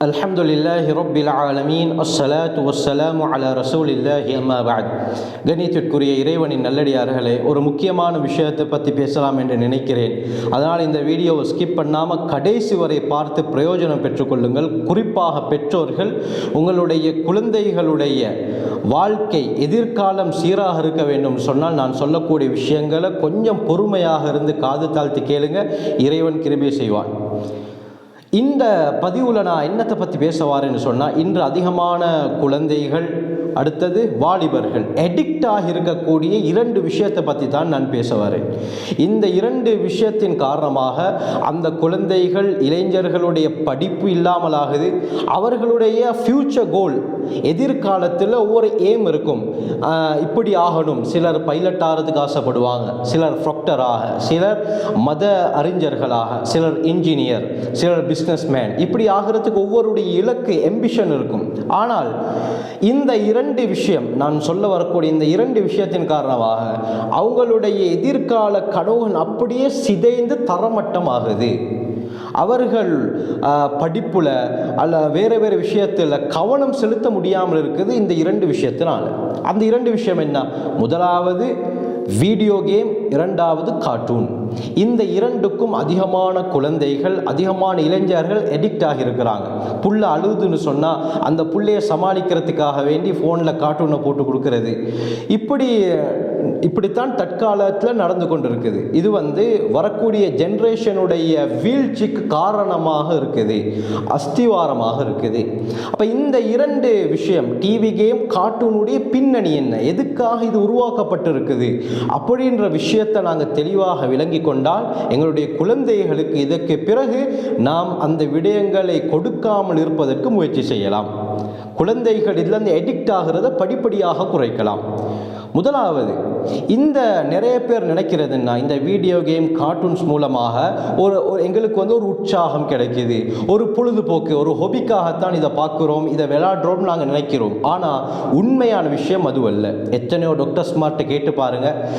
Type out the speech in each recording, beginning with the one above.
الحمد لله رب العالمين الصلاة والسلام على رسول الله أما بعد கணித்திற்குரிய இறைவனின் நல்லடியார்களே ஒரு முக்கியமான விஷயத்தை பற்றி பேசலாம் என்று நினைக்கிறேன் அதனால் இந்த வீடியோவை ஸ்கிப் பண்ணாமல் கடைசி வரை பார்த்து பிரயோஜனம் பெற்றுக்கொள்ளுங்கள் குறிப்பாக பெற்றோர்கள் உங்களுடைய குழந்தைகளுடைய வாழ்க்கை எதிர்காலம் சீராக இருக்க வேண்டும் சொன்னால் நான் சொல்லக்கூடிய விஷயங்களை கொஞ்சம் பொறுமையாக இருந்து காது தாழ்த்தி கேளுங்க இறைவன் கிருபை செய்வான் இந்த பதிவில் நான் என்னத்தை பற்றி பேசுவாருன்னு சொன்னால் இன்று அதிகமான குழந்தைகள் அடுத்தது வாலிபர்கள். எடிக்ட் ஆகியிருக்கக்கூடிய இரண்டு விஷயத்தை பற்றி தான் நான் பேச வரேன். இந்த இரண்டு விஷயத்தின் காரணமாக அந்த குழந்தைகள் இளைஞர்களுடைய படிப்பு இல்லாமல் ஆகுது அவர்களுடைய ஃப்யூச்சர் கோல் எதிர்காலத்தில் ஒவ்வொரு எய்ம் இருக்கும். இப்படி ஆகணும். சிலர் பைலட் ஆகிறதுக்கு ஆசைப்படுவாங்க. சிலர் ப்ரொக்டராக சிலர் மத அறிஞர்களாக. சிலர் இன்ஜினியர் சிலர் பிஸ்னஸ்மேன் இப்படி ஆகிறதுக்கு ஒவ்வொருடைய இலக்கு எம்பிஷன் இருக்கும். ஆனால் இந்த இரண்டு இரண்டு விஷயம். நான் சொல்ல வரக்கூடிய இந்த இரண்டு விஷயத்தின் காரணமாக அவங்களுடைய எதிர்கால கனவுகள் அப்படியே சிதைந்து தரமட்டமாகுது. அவர்கள் படிப்பில் அல்ல வேறு வேறு விஷயத்தில் கவனம் செலுத்த முடியாமல் இருக்குது இந்த இரண்டு விஷயத்தினால். அந்த இரண்டு விஷயம் என்ன? முதலாவது வீடியோ கேம் இரண்டாவது கார்ட்டூன் இந்த இரண்டுக்கும் அதிகமான குழந்தைகள் அதிகமான இளைஞர்கள் எடிக்ட் ஆகியிருக்கிறாங்க. புள்ள அழுதுன்னு சொன்னால் அந்த புள்ளையை சமாளிக்கிறதுக்காக வேண்டி ஃபோனில் கார்ட்டூனை போட்டு கொடுக்கறது. இப்படி இப்படித்தான் தற்காலத்தில் நடந்து கொண்டிருக்குது. இது வந்து வரக்கூடிய ஜென்ரேஷனுடைய வீழ்ச்சிக்கு காரணமாக இருக்குது அஸ்திவாரமாக இருக்குது. அப்போ இந்த இரண்டு விஷயம் டிவி கேம் கார்ட்டூனுடைய பின்னணி என்ன? எதுக்காக இது உருவாக்கப்பட்டிருக்குது? அப்படின்ற விஷயத்தை நாங்கள் தெளிவாக விளங்கி கொண்டால் எங்களுடைய குழந்தைகளுக்கு இதற்கு பிறகு நாம் அந்த விடயங்களை கொடுக்காமல் இருப்பதற்கு முயற்சி செய்யலாம். குழந்தைகள் இதிலிருந்து எடிக்ட் ஆகிறத படிப்படியாக குறைக்கலாம். முதலாவது இந்த நிறைய பேர் நினைக்கிறதுன்னா இந்த வீடியோ கேம் கார்ட்டூன்ஸ் மூலமாக ஒரு ஒரு- எங்களுக்கு வந்து ஒரு உற்சாகம் கிடைக்குது. ஒரு பொழுதுபோக்கு ஒரு ஹொபிக்காகத்தான் இதை பார்க்குறோம் இதை விளையாடுறோம்னு நாங்கள் நினைக்கிறோம். ஆனால் உண்மையான விஷயம் அது அல்ல. எத்தனையோ டாக்டர் ஸ்மார்ட்டை கேட்டு பாருங்க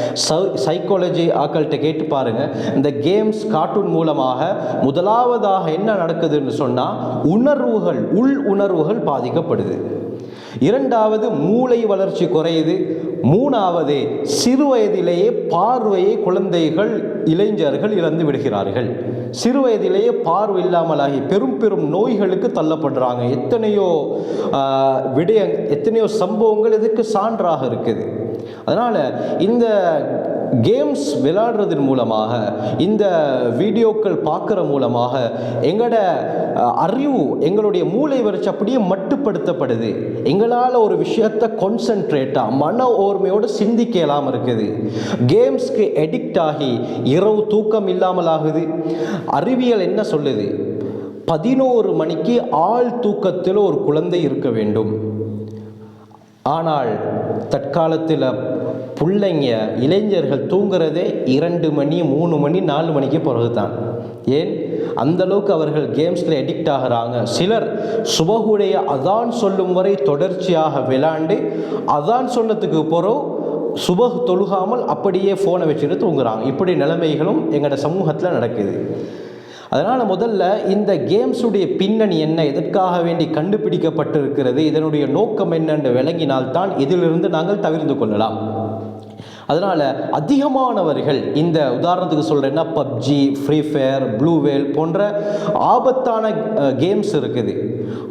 சைக்காலஜி ஆக்கள்கிட்ட கேட்டு பாருங்க இந்த கேம்ஸ் கார்ட்டூன் மூலமாக முதலாவதாக என்ன நடக்குதுன்னு சொன்னால் உணர்வுகள் உள் உணர்வுகள் பாதிக்கப்படுது. இரண்டாவது மூளை வளர்ச்சி குறையுது. மூணாவது சிறு வயதிலேயே பார்வையை குழந்தைகள் இளைஞர்கள் இழந்து விடுகிறார்கள். சிறு வயதிலேயே பார்வை இல்லாமலாகி பெரும் பெரும் நோய்களுக்கு தள்ளப்படுறாங்க. எத்தனையோ விடய எத்தனையோ சம்பவங்கள் இதுக்கு சான்றாக இருக்குது. அதனால் இந்த கேம்ஸ் விளையாடுறதன் மூலமாக இந்த வீடியோக்கள் பார்க்குற மூலமாக எங்களோட அறிவு எங்களுடைய மூளை வரைச்சி அப்படியே மட்டுப்படுத்தப்படுது. எங்களால் ஒரு விஷயத்தை கான்சென்ட்ரேட்டாக மன ஓர்மையோடு சிந்திக்க இல்லாமல் இருக்குது. கேம்ஸ்க்கு எடிக்ட் ஆகி இரவு தூக்கம் இல்லாமல் ஆகுது. அறிவியல் என்ன சொல்லுது? பதினோரு மணிக்கு ஆள் தூக்கத்தில் ஒரு குழந்தை இருக்க வேண்டும். ஆனால் தற்காலத்தில் பிள்ளைங்க இளைஞர்கள் தூங்குறதே இரண்டு மணி மூணு மணி நாலு மணிக்கு பிறகு தான் ஏன் அந்தளவுக்கு அவர்கள் கேம்ஸில் எடிக்ட் ஆகுறாங்க. சிலர் சுபகுடைய அதான் சொல்லும் வரை தொடர்ச்சியாக விளாண்டு அதான் சொன்னதுக்கு பிறகு சுப தொழுகாமல் அப்படியே ஃபோனை வச்சுட்டு தூங்குறாங்க. இப்படி நிலைமைகளும் எங்களோட சமூகத்தில் நடக்குது. அதனால் முதல்ல இந்த கேம்ஸுடைய பின்னணி என்ன எதற்காக வேண்டி கண்டுபிடிக்கப்பட்டிருக்கிறது இதனுடைய நோக்கம் என்னென்று விளங்கினால்தான் இதிலிருந்து நாங்கள் தவிர்த்து கொள்ளலாம். அதனால் அதிகமானவர்கள் இந்த உதாரணத்துக்கு சொல்கிறேன்னா பப்ஜி ஃப்ரீ ஃபயர் ப்ளூவேல் போன்ற ஆபத்தான கேம்ஸ் இருக்குது.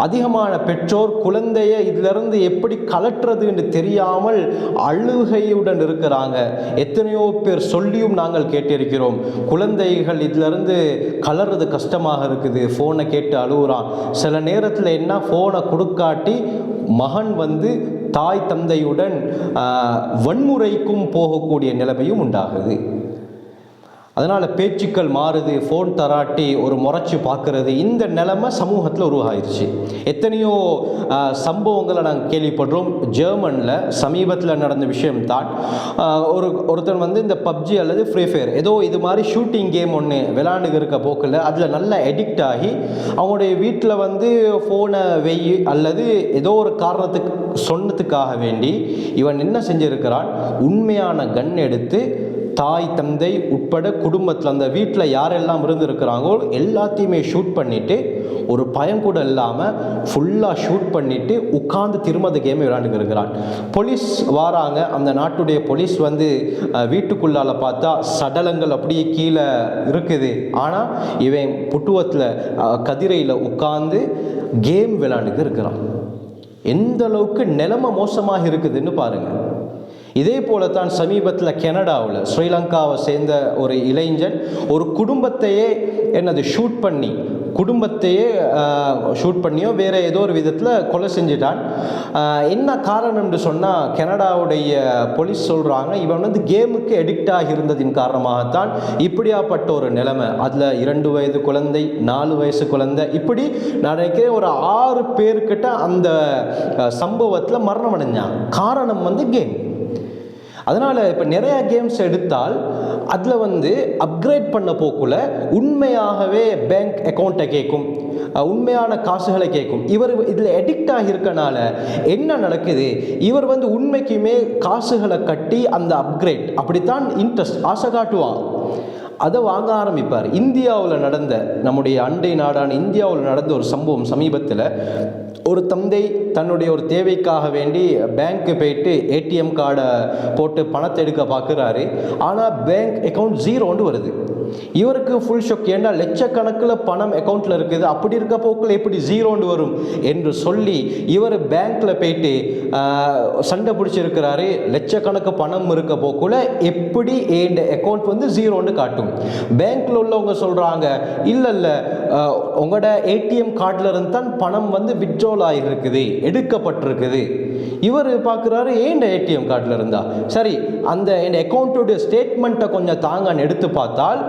அதிகமான பெற்றோர் குழந்தைய இதிலிருந்து எப்படி கலட்டுறதுன்னு தெரியாமல் அழுகையுடன் இருக்கிறாங்க. எத்தனையோ பேர் சொல்லியும் நாங்கள் கேட்டிருக்கிறோம். குழந்தைகள் இதிலிருந்து கலர்றது கஷ்டமாக இருக்குது. ஃபோனை கேட்டு அழுகுறான் சில நேரத்தில் என்ன? ஃபோனை கொடுக்காட்டி மகன் வந்து தாய் தந்தையுடன் வன்முறைக்கும் போகக்கூடிய நிலைமையும் உண்டாகுது. அதனால் பேச்சுக்கள் மாறுது ஃபோன் தராட்டி ஒரு முறைச்சி பார்க்குறது. இந்த நிலைமை சமூகத்தில் உருவாயிருச்சு. எத்தனையோ சம்பவங்களை நாங்கள் கேள்விப்படுறோம். ஜெர்மனில் சமீபத்தில் நடந்த விஷயம் தான். ஒரு ஒருத்தன் வந்து இந்த பப்ஜி அல்லது ஃப்ரீ ஃபயர் ஏதோ இது மாதிரி ஷூட்டிங் கேம் ஒன்று விளாண்டுக்கு இருக்க போக்கில் அதில் நல்லா எடிக்ட் ஆகி அவங்களுடைய வீட்டில் வந்து ஃபோனை வெய் அல்லது ஏதோ ஒரு காரணத்துக்கு சொன்னதுக்காக வேண்டி இவன் என்ன செஞ்சிருக்கிறான்? உண்மையான கன் எடுத்து தாய் தந்தை உட்பட குடும்பத்தில் அந்த வீட்டில் யாரெல்லாம் இருந்திருக்கிறாங்களோ எல்லாத்தையுமே ஷூட் பண்ணிவிட்டு ஒரு பயம் கூட இல்லாமல் ஃபுல்லாக ஷூட் பண்ணிவிட்டு உட்காந்து திரும்ப அந்த கேமை விளையாண்டு போலீஸ் வாராங்க. அந்த நாட்டுடைய போலீஸ் வந்து வீட்டுக்குள்ளால் பார்த்தா சடலங்கள் அப்படியே கீழே இருக்குது. ஆனால் இவன் புட்டுவத்தில் கதிரையில் உட்காந்து கேம் விளையாண்டுக்கு இருக்கிறான். எந்த அளவுக்கு நிலைமை மோசமாக இருக்குதுன்னு பாருங்கள் இதே போல தான் சமீபத்தில் கனடாவில் ஸ்ரீலங்காவை சேர்ந்த ஒரு இளைஞன் ஒரு குடும்பத்தையே என்னது ஷூட் பண்ணி குடும்பத்தையே ஷூட் பண்ணியோ வேறு ஏதோ ஒரு விதத்தில் கொலை செஞ்சிட்டான். என்ன என்ன காரணம்னு சொன்னால் கனடாவுடைய போலீஸ் சொல்கிறாங்க இவன் வந்து கேமுக்கு அடிக்ட் ஆகியிருந்ததின் காரணமாகத்தான் இப்படியாப்பட்ட ஒரு நிலைமை. அதில் இரண்டு வயது குழந்தை நாலு வயசு குழந்தை இப்படி நான் நினைக்கிறேன் ஒரு ஆறு பேர்கிட்ட அந்த சம்பவத்தில் மரணம் அடைஞ்சான் காரணம் வந்து கேம். அதனால் இப்போ நிறையா கேம்ஸ் எடுத்தால் அதில் வந்து அப்கிரேட் பண்ண போக்குல உண்மையாகவே பேங்க் அக்கௌண்ட்டை கேட்கும் உண்மையான காசுகளை கேட்கும் இவர் இதில் எடிக்ட் ஆகியிருக்கனால என்ன நடக்குது? இவர் வந்து உண்மைக்குமே காசுகளை கட்டி அந்த அப்கிரேட் அப்படித்தான் இன்ட்ரெஸ்ட் ஆசை காட்டுவான். அதை வாங்க ஆரம்பிப்பார். இந்தியாவில் நடந்த நம்முடைய அண்டை நாடான இந்தியாவில் நடந்த ஒரு சம்பவம் சமீபத்தில் ஒரு தந்தை தன்னுடைய ஒரு தேவைக்காக வேண்டி பேங்க்கு போயிட்டு ஏடிஎம் கார்டை போட்டு பணத்தை எடுக்க பார்க்குறாரு ஆனால் பேங்க் அக்கௌண்ட் ஜீரோன்னு வருது. இவருக்கு ஃபுல் ஷொக் ஏன்னா லட்சக்கணக்கில் பணம் அக்கௌண்ட்டில் இருக்குது? அப்படி இருக்க போக்கில் எப்படி ஜீரோன்னு வரும்? என்று சொல்லி இவர் பேங்க்கில் போயிட்டு சண்டை பிடிச்சிருக்கிறாரு. லட்சக்கணக்கு பணம் இருக்க போக்குல எப்படி என் அக்கௌண்ட் வந்து ஜீரோன்னு காட்டும்? பேங்க்கில் உள்ளவங்க சொல்கிறாங்க இல்லை இல்லை உங்களோட ஏடிஎம் கார்டில் இருந்து தான் பணம் வந்து விட்ரோல் ஆகிருக்குது எடுக்கப்பட்டிருக்குது. இவர் பார்க்குறாரு ஏன் ஏடிஎம் கார்டில் இருந்தா? சரி அந்த என் அக்கௌண்ட்டுடைய ஸ்டேட்மெண்ட்டை கொஞ்சம் தாங்கன்னு எடுத்து பார்த்தால்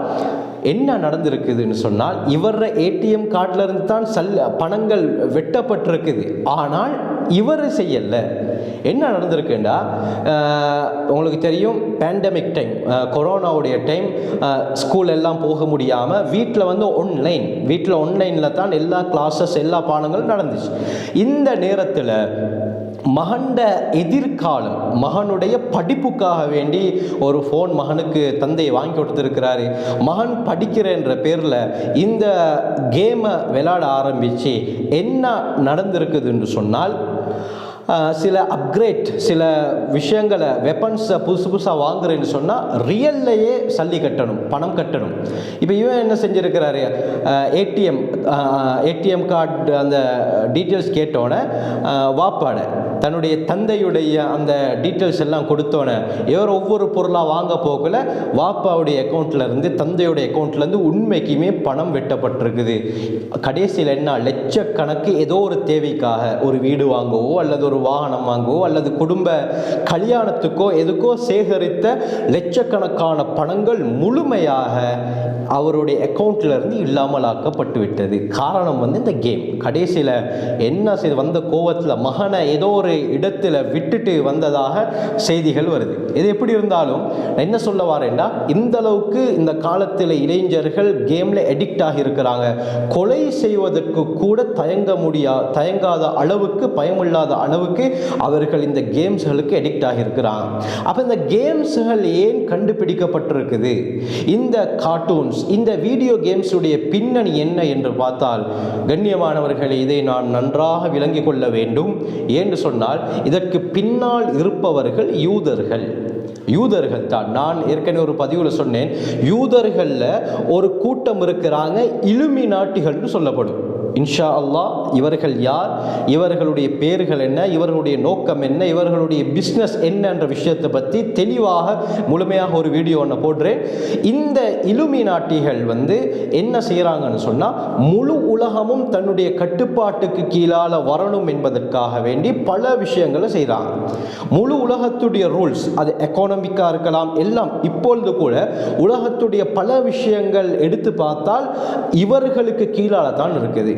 என்ன நடந்திருக்குதுன்னு சொன்னால் இவர ஏடிஎம் கார்டில் இருந்து தான் சல் பணங்கள் வெட்டப்பட்டிருக்குது. ஆனால் இவர் செய்யலை. என்ன நடந்திருக்குண்டா? உங்களுக்கு தெரியும் பேண்டமிக் டைம் கொரோனாவுடைய டைம் ஸ்கூல் எல்லாம் போக முடியாமல் வீட்டில் வந்து ஒன்லைன் வீட்டில் ஒன்லைனில் தான் எல்லா கிளாஸஸ் எல்லா பாடங்களும் நடந்துச்சு. இந்த நேரத்தில் மகண்ட எதிர்காலம் மகனுடைய படிப்புக்காக வேண்டி ஒரு ஃபோன் மகனுக்கு தந்தை வாங்கி கொடுத்துருக்கிறாரு. மகன் படிக்கிறேன்ற பேரில் இந்த கேமை விளையாட ஆரம்பித்து என்ன நடந்திருக்குதுன்னு சொன்னால் சில அப்கிரேட் சில விஷயங்களை வெப்பன்ஸை புதுசு புதுசாக வாங்குறேன்னு சொன்னால் ரியல்லையே சல்லி கட்டணும் பணம் கட்டணும். இப்போ இவன் என்ன செஞ்சுருக்கிறாரு? ஏடிஎம் ஏடிஎம் கார்டு அந்த டீட்டெயில்ஸ் கேட்டோன்னே வாப்பாடை. தன்னுடைய தந்தையுடைய அந்த டீட்டெயில்ஸ் எல்லாம் கொடுத்தோன்னே இவர் ஒவ்வொரு பொருளாக வாங்க போகல வாப்பாவுடைய அக்கௌண்ட்லேருந்து தந்தையுடைய அக்கௌண்ட்லேருந்து உண்மைக்குமே பணம் வெட்டப்பட்டிருக்குது. கடைசியில் என்ன லட்சக்கணக்கு ஏதோ ஒரு தேவைக்காக ஒரு வீடு வாங்கவோ அல்லது ஒரு வாகனம் வாங்கவோ அல்லது குடும்ப கல்யாணத்துக்கோ எதுக்கோ சேகரித்த லட்சக்கணக்கான பணங்கள் முழுமையாக அவருடைய அக்கௌண்ட்லேருந்து இல்லாமல் ஆக்கப்பட்டு விட்டது காரணம் வந்து இந்த கேம் கடைசியில் என்ன செய்து வந்த கோவத்தில் மகனை ஏதோ ஒரு இடத்துல விட்டுட்டு வந்ததாக செய்திகள் வருது. இது எப்படி இருந்தாலும் என்ன சொல்ல வரேன்டா இந்த அளவுக்கு இந்த காலத்தில் இளைஞர்கள் கேமில் அடிக்ட் ஆகி இருக்கிறாங்க கொலை செய்வதற்கு கூட தயங்க முடியா தயங்காத அளவுக்கு பயமில்லாத அளவுக்கு அவர்கள் இந்த கேம்ஸ்களுக்கு அடிக்ட் ஆகியிருக்கிறாங்க. அப்போ இந்த கேம்ஸ்கள் ஏன் கண்டுபிடிக்கப்பட்டிருக்குது? இந்த கார்ட்டூன்ஸ் இந்த வீடியோ கேம்ஸுடைய பின்னணி என்ன என்று பார்த்தால் கண்ணியமானவர்களை இதை நான் நன்றாக விளங்கிக் கொள்ள வேண்டும் ஏன்னு சொன்னால் இதற்கு பின்னால் இருப்பவர்கள் யூதர்கள். யூதர்கள் தான். நான் ஏற்கனவே ஒரு பதிவில் சொன்னேன். யூதர்களில் ஒரு கூட்டம் இருக்கிறாங்க இலுமி நாட்டிகள்னு சொல்லப்படும். இன்ஷா அல்லாஹ் இவர்கள் யார்? இவர்களுடைய பேர்கள் என்ன? இவர்களுடைய நோக்கம் என்ன? இவர்களுடைய பிஸ்னஸ் என்ன என்ற விஷயத்தை பற்றி தெளிவாக முழுமையாக ஒரு வீடியோ ஒன்று போடுறேன். இந்த இலுமி நாட்டிகள் வந்து என்ன செய்கிறாங்கன்னு சொன்னால் முழு உலகமும் தன்னுடைய கட்டுப்பாட்டுக்கு கீழால் வரணும் என்பதற்காக வேண்டி பல விஷயங்களை செய்கிறாங்க முழு உலகத்துடைய ரூல்ஸ் அது எக்கானமிக்காக இருக்கலாம் எல்லாம் இப்பொழுது கூட உலகத்துடைய பல விஷயங்கள் எடுத்து பார்த்தால் இவர்களுக்கு கீழால தான் இருக்குது.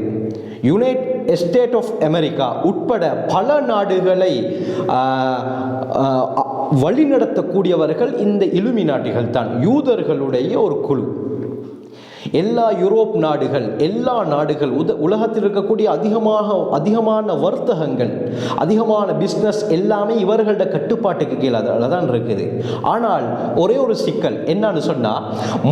யுனைட் எஸ்டேட் ஆஃப் அமெரிக்கா உட்பட பல நாடுகளை வழிநடத்தக்கூடியவர்கள் இந்த இலுமினாட்டிகள் தான். யூதர்களுடைய ஒரு குழு. எல்லா யூரோப் நாடுகள் எல்லா நாடுகள் உத உலகத்தில் இருக்கக்கூடிய அதிகமாக அதிகமான வர்த்தகங்கள் அதிகமான பிஸ்னஸ் எல்லாமே இவர்களோட கட்டுப்பாட்டுக்கு கீழே தான் இருக்குது. ஆனால் ஒரே ஒரு சிக்கல் என்னன்னு சொன்னால்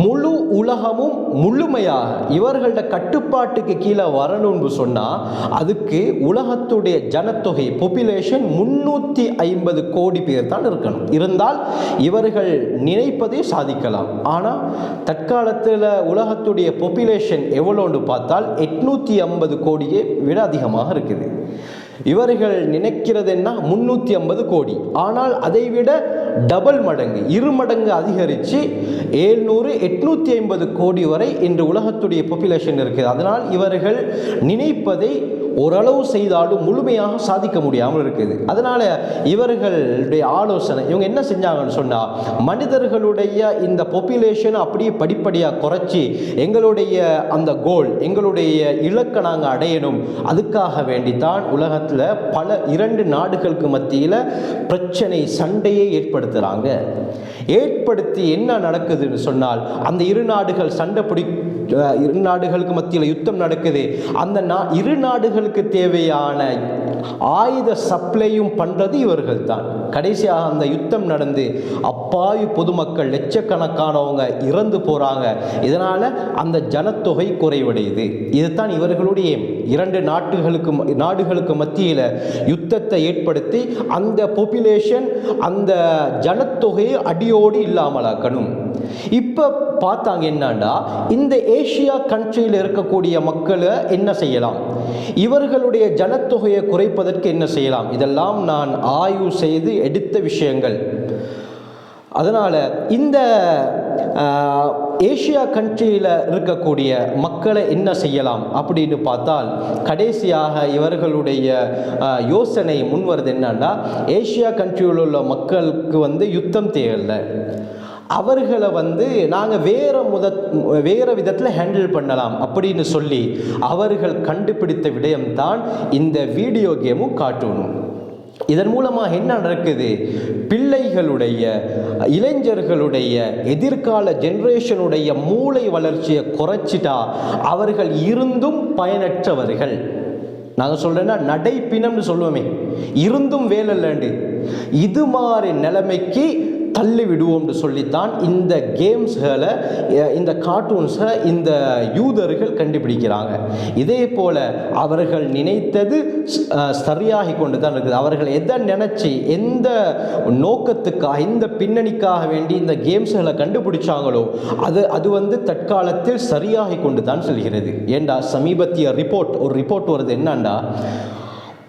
முழு உலகமும் முழுமையாக இவர்களோட கட்டுப்பாட்டுக்கு கீழே வரணும்னு சொன்னால் அதுக்கு உலகத்துடைய ஜனத்தொகை பொப்புலேஷன் முன்னூற்றி ஐம்பது கோடி பேர் தான் இருக்கணும். இருந்தால் இவர்கள் நினைப்பதை சாதிக்கலாம். ஆனால் தற்காலத்தில் உலகத்துடைய பொப்புலேஷன் எவ்வளோன்னு பார்த்தால் எட்நூற்றி ஐம்பது கோடியை விட அதிகமாக இருக்குது. இவர்கள் நினைக்கிறது என்ன முன்னூற்றி ஐம்பது கோடி. ஆனால் அதை விட டபுள் மடங்கு இரு மடங்கு அதிகரித்து ஏழ்நூறு எட்நூற்றி ஐம்பது கோடி வரை இன்று உலகத்துடைய பொப்புலேஷன் இருக்குது. அதனால் இவர்கள் நினைப்பதை ஓரளவு செய்தாலும் முழுமையாக சாதிக்க முடியாமல் இருக்குது. அதனால் இவர்களுடைய ஆலோசனை இவங்க என்ன செஞ்சாங்கன்னு சொன்னால் மனிதர்களுடைய இந்த பாப்புலேஷனை அப்படியே படிப்படியாக குறைச்சி எங்களுடைய அந்த கோல் எங்களுடைய இலக்கை நாங்கள் அடையணும். அதுக்காக வேண்டித்தான் உலகத்தில் பல இரண்டு நாடுகளுக்கு மத்தியில் பிரச்சனை சண்டையை ஏற்படுத்துகிறாங்க ஏற்படுத்தி என்ன நடக்குதுன்னு சொன்னால் அந்த இரு நாடுகள் சண்டை பிடி இரு நாடுகளுக்கு மத்தியில் யுத்தம் நடக்குது. அந்த நா இரு நாடுகளுக்கு தேவையான ஆயுத சப்ளையும் பண்ணுறது இவர்கள் தான் கடைசியாக அந்த யுத்தம் நடந்து அப்பாவி பொதுமக்கள் லட்சக்கணக்கானவங்க இறந்து போகிறாங்க இதனால் அந்த ஜனத்தொகை குறைவடையுது. இதுதான் இவர்களுடைய இரண்டு நாட்டுகளுக்கு நாடுகளுக்கு மத்தியில் யுத்தத்தை ஏற்படுத்தி அந்த பாப்புலேஷன் அந்த ஜனத்தொகையை அடியோடு இல்லாமலாக்கணும். இப்போ பார்த்தாங்க என்னன்னா இந்த ஏஷியா கண்ட்ரியில் இருக்கக்கூடிய மக்களை என்ன செய்யலாம்? இவர்களுடைய ஜனத்தொகையை குறைப்பதற்கு என்ன செய்யலாம்? இதெல்லாம் நான் ஆய்வு செய்து எடுத்த விஷயங்கள். அதனால் இந்த ஏஷியா கண்ட்ரியில் இருக்கக்கூடிய மக்களை என்ன செய்யலாம் அப்படின்னு பார்த்தால் கடைசியாக இவர்களுடைய யோசனை முன்வருது என்னன்னா ஏஷியா கண்ட்ரியில் உள்ள மக்களுக்கு வந்து யுத்தம் தேவையில்லை. அவர்களை வந்து நாங்கள் வேறு முத வேறு விதத்தில் ஹேண்டில் பண்ணலாம் அப்படின்னு சொல்லி அவர்கள் கண்டுபிடித்த விடயம்தான் இந்த வீடியோ கேமும் காட்டணும். இதன் மூலமாக என்ன நடக்குது? பிள்ளைகளுடைய இளைஞர்களுடைய எதிர்கால ஜென்ரேஷனுடைய மூளை வளர்ச்சியை குறைச்சிட்டா அவர்கள் இருந்தும் பயனற்றவர்கள். நாங்கள் சொல்கிறேன்னா நடைப்பினம்னு சொல்லுவோமே. இருந்தும் வேலை இல்லைண்டு. இது மாதிரி நிலைமைக்கு தள்ளி விடுவோம்னு சொல்லித்தான் இந்த கேம்ஸ்களை இந்த கார்ட்டூன்ஸை இந்த யூதர்கள் கண்டுபிடிக்கிறாங்க. இதே போல் அவர்கள் நினைத்தது சரியாகி கொண்டு தான் இருக்குது. அவர்கள் எதை நினச்சி எந்த நோக்கத்துக்காக எந்த பின்னணிக்காக வேண்டி இந்த கேம்ஸ்களை கண்டுபிடிச்சாங்களோ அது அது வந்து தற்காலத்தில் சரியாகி கொண்டு தான் செல்கிறது. ஏண்டா சமீபத்திய ரிப்போர்ட் ஒரு ரிப்போர்ட் வருது என்னண்டா?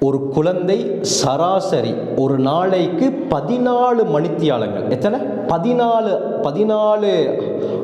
ஒரு குழந்தை சராசரி ஒரு நாளைக்கு பதினாலு மணித்தியாலங்கள். எத்தனை? பதினாலு பதினாலு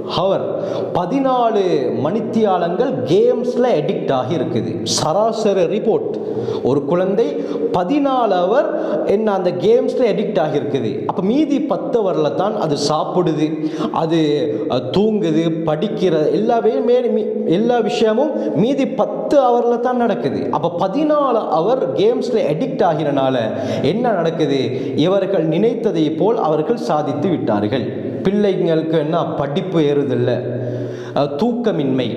ஹவர் பதினாலு மணித்தியாலங்கள் கேம்ஸில் எடிக்ட் ஆகி இருக்குது சராசரி ரிப்போர்ட் ஒரு குழந்தை பதினாலு அவர் என்ன அந்த கேம்ஸில் எடிக்ட் ஆகியிருக்குது. அப்போ மீதி பத்து அவரில் தான் அது சாப்பிடுது. அது தூங்குது படிக்கிற எல்லாமே மே- எல்லா விஷயமும் மீதி பத்து அவரில் தான் நடக்குது. அப்போ பதினாலு அவர் கேம்ஸில் எடிக்ட் ஆகிறனால என்ன நடக்குது? இவர்கள் நினைத்ததை போல் அவர்கள் சாதித்து விட்டார்கள். பிள்ளைங்களுக்கு என்ன? படிப்பு ஏறுதில்லை. தூக்கமின்மை.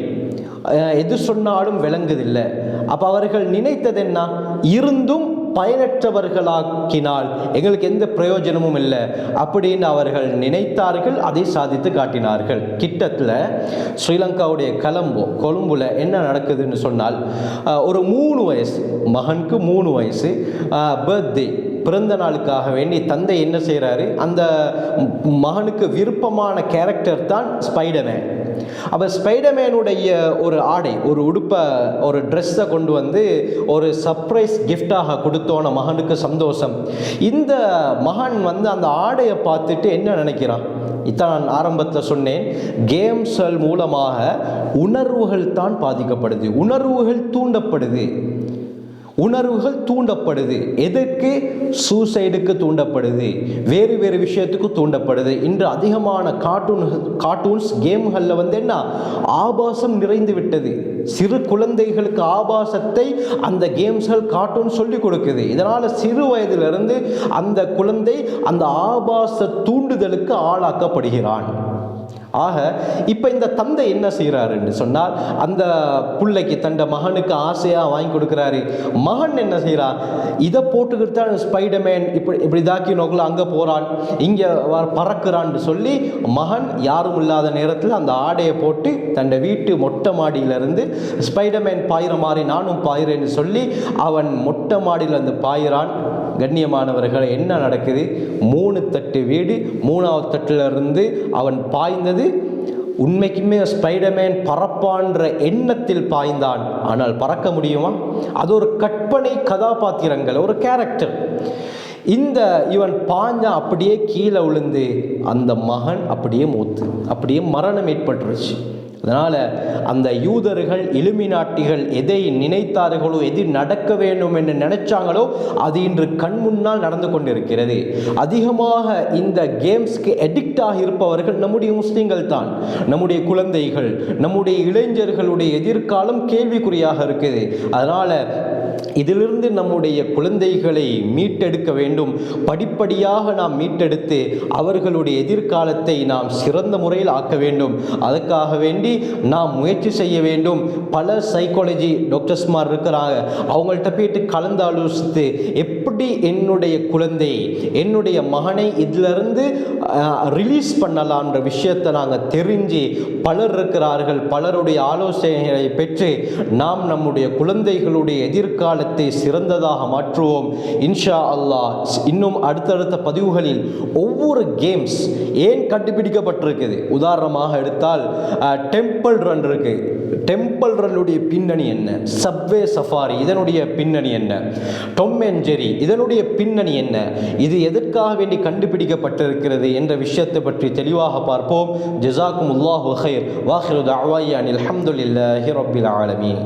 எது சொன்னாலும் விளங்குதில்லை. அப்போ அவர்கள் நினைத்தது என்ன? இருந்தும் பயனற்றவர்களாக்கினால் எங்களுக்கு எந்த பிரயோஜனமும் இல்லை. அப்படின்னு அவர்கள் நினைத்தார்கள் அதை சாதித்து காட்டினார்கள். கிட்டத்தில் ஸ்ரீலங்காவுடைய கலம்போ கொழும்புல என்ன நடக்குதுன்னு சொன்னால் ஒரு மூணு வயசு மகனுக்கு மூணு வயசு பர்த்டே பிறந்த நாளுக்காக வேண்டி தந்தை என்ன செய்கிறாரு அந்த மகனுக்கு விருப்பமான கேரக்டர் தான் ஸ்பைடர்மேன் அப்போ ஸ்பைடர்மேனுடைய ஒரு ஆடை ஒரு உடுப்பை ஒரு ட்ரெஸ்ஸை கொண்டு வந்து ஒரு சர்ப்ரைஸ் கிஃப்டாக கொடுத்தோன மகனுக்கு சந்தோஷம். இந்த மகன் வந்து அந்த ஆடையை பார்த்துட்டு என்ன நினைக்கிறான்? இதான் நான் ஆரம்பத்தில் சொன்னேன் கேம்ஸ்கள் மூலமாக உணர்வுகள் தான் பாதிக்கப்படுது உணர்வுகள் தூண்டப்படுது. உணர்வுகள் தூண்டப்படுது. எதற்கு? சூசைடுக்கு தூண்டப்படுது. வேறு வேறு விஷயத்துக்கு தூண்டப்படுது. இன்று அதிகமான கார்ட்டூன் கார்ட்டூன்ஸ் கேம்களில் வந்து என்ன? ஆபாசம் நிறைந்து விட்டது. சிறு குழந்தைகளுக்கு ஆபாசத்தை அந்த கேம்ஸ்கள் கார்ட்டூன் சொல்லி கொடுக்குது. இதனால் சிறு வயதிலிருந்து அந்த குழந்தை அந்த ஆபாச தூண்டுதலுக்கு ஆளாக்கப்படுகிறான். ஆக இப்போ இந்த தந்தை என்ன செய்கிறாருன்னு சொன்னால் அந்த பிள்ளைக்கு தண்ட மகனுக்கு ஆசையாக வாங்கி கொடுக்குறாரு. மகன் என்ன செய்கிறான் இதை போட்டுக்கிட்டு தான் ஸ்பைடர்மேன் இப்படி இப்படி தாக்கி நோக்கில் அங்கே போகிறான் இங்கே பறக்கிறான்னு சொல்லி மகன் யாரும் இல்லாத நேரத்தில் அந்த ஆடையை போட்டு தன்னை வீட்டு மொட்டை மாடியிலிருந்து ஸ்பைடர்மேன் பாயிற மாதிரி நானும் பாயிறேன்னு சொல்லி அவன் மொட்டை மாடியில் வந்து பாயிறான். கண்ணியமானவர்கள் என்ன நடக்குது? மூணு தட்டு வீடு மூணாவது தட்டிலிருந்து அவன் பாய்ந்தது. உண்மைக்குமே ஸ்பைடர்மேன் பறப்பான்ற எண்ணத்தில் பாய்ந்தான். ஆனால் பறக்க முடியுமா? அது ஒரு கற்பனை கதாபாத்திரங்கள் ஒரு கேரக்டர் இந்த இவன் பாஞ்சான் அப்படியே கீழே விழுந்து அந்த மகன் அப்படியே மூத்து அப்படியே மரணம் ஏற்பட்டுருச்சு. அதனால் அந்த யூதர்கள் இலுமினாட்டிகள் எதை நினைத்தார்களோ எது நடக்க வேண்டும் என்று நினைச்சாங்களோ அது இன்று கண் முன்னால் நடந்து கொண்டிருக்கிறது. அதிகமாக இந்த கேம்ஸ்க்கு அடிக்ட் ஆகியிருப்பவர்கள் நம்முடைய முஸ்லீம்கள் தான். நம்முடைய குழந்தைகள் நம்முடைய இளைஞர்களுடைய எதிர்காலம் கேள்விக்குறியாக இருக்குது. அதனால் இதிலிருந்து நம்முடைய குழந்தைகளை மீட்டெடுக்க வேண்டும். படிப்படியாக நாம் மீட்டெடுத்து அவர்களுடைய எதிர்காலத்தை நாம் சிறந்த முறையில் ஆக்க வேண்டும். அதுக்காக வேண்டி நாம் முயற்சி செய்ய வேண்டும். பல சைக்காலஜி டாக்டர்ஸ்மார் இருக்கிறாங்க. அவங்கள்ட்ட போயிட்டு கலந்து ஆலோசித்து எப்படி என்னுடைய குழந்தை என்னுடைய மகனை இதிலிருந்து ரிலீஸ் பண்ணலான்ற விஷயத்தை நாங்கள் தெரிஞ்சு பலர் இருக்கிறார்கள். பலருடைய ஆலோசனைகளை பெற்று நாம் நம்முடைய குழந்தைகளுடைய எதிர்கால எதிர்காலத்தை சிறந்ததாக மாற்றுவோம். இன்ஷா அல்லாஹ் இன்னும் அடுத்தடுத்த பதிவுகளில் ஒவ்வொரு கேம்ஸ் ஏன் கண்டுபிடிக்கப்பட்டிருக்குது? உதாரணமாக எடுத்தால் டெம்பிள் ரன் இருக்கு. டெம்பிள் ரன்னுடைய பின்னணி என்ன? சப்வே சஃபாரி இதனுடைய பின்னணி என்ன? டொம் அண்ட் ஜெரி இதனுடைய பின்னணி என்ன? இது எதற்காக வேண்டி கண்டுபிடிக்கப்பட்டிருக்கிறது என்ற விஷயத்தை பற்றி தெளிவாக பார்ப்போம். ஜசாக்கும் உல்லாஹு ஹைர் வாஹிரு தாவாய் அனில் அஹமதுல்லாஹி ரபில் ஆலமீன்.